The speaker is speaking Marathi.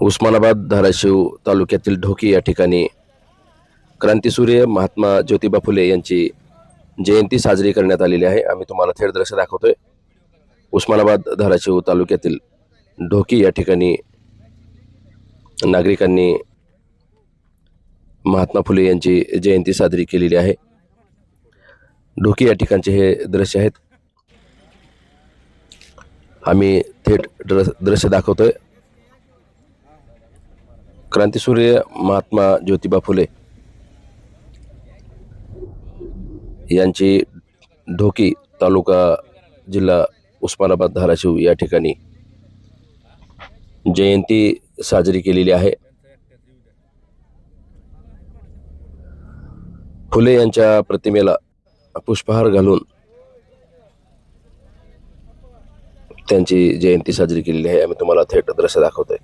उस्मानाबाद धाराशिव तालुक्यातील ढोकी या ठिकाणी क्रांतीसूर्य महात्मा ज्योतिबा फुले यांची जयंती साजरी करण्यात आलेली आहे. आम्ही तुम्हाला थेट दृश्य दाखवतोय. उस्मानाबाद धाराशिव तालुक्यातील ढोकी या ठिकाणी नागरिकांनी महात्मा फुले यांची जयंती साजरी केलेली आहे. ढोकी या ठिकाणचे हे दृश्य आहेत. आम्ही थेट द्र- दृश्य दाखवतोय. क्रांतीसूर्य महात्मा ज्योतिबा फुले यांची ढोकी तालुका जिल्हा उस्मानाबाद धाराशिव या ठिकाणी जयंती साजरी केलेली आहे. फुले यांच्या प्रतिमेला पुष्पहार घालून त्यांची जयंती साजरी केलेली आहे. आम्ही तुम्हाला थेट दृश्य दाखवतोय.